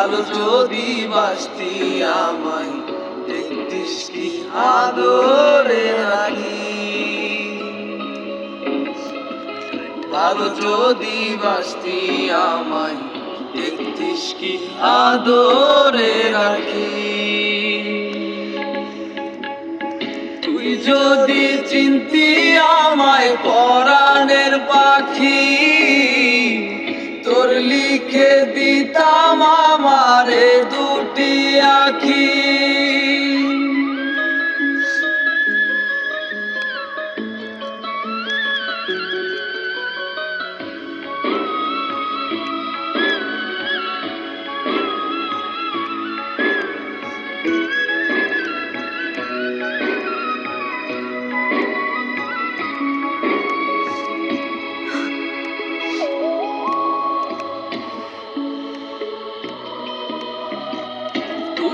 ভালো যদি বাসতি আমায় দেখতিস কি আদরে রাখি ভালো যদি বাসতি আমায় দেখতিস কি আদরে রাখি তুই যদি চিন্তি আমায় পরাণের পাখি লিখে দিতাম আমারে।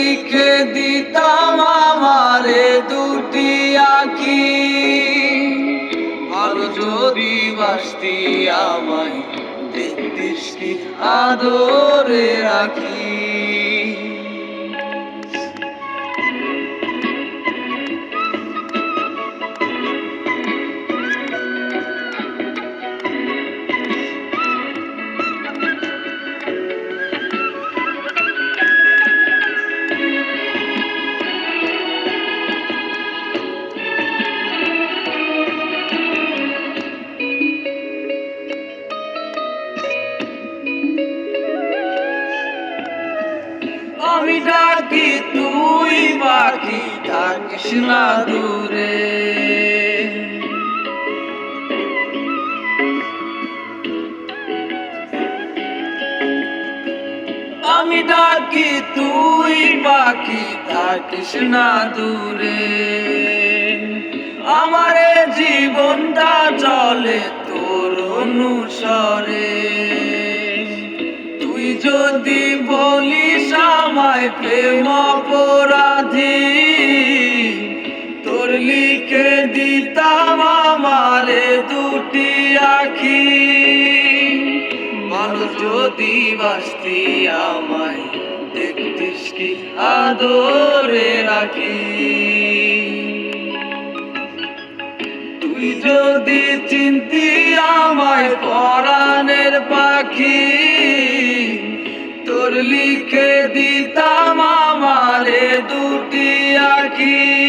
লিখে দিতাম আমারে দুটি আঁকি। ভালো যদি বাসতি আমায় দেখতিস কি আদরে রাখি। আমি ডাকি, তুই বাকি থাকিস না দূরে। আমি ডাকি, তুই বাকি থাকিস না দূরে। আমারে জীবনটা চলে তোর অনুসরে। তুই যদি বলিস আমায় প্রেম অপরাধী। তোর লিখে দিতাম আমারে দুটি আখি। মানুষ যদি বাসতি আমায়, দেখতিস কি আদরে রাখি। তুই যদি চিন্তি আমায় পরাণের পাখি তোর লিখে দিতাম আমারে দুটি আখি।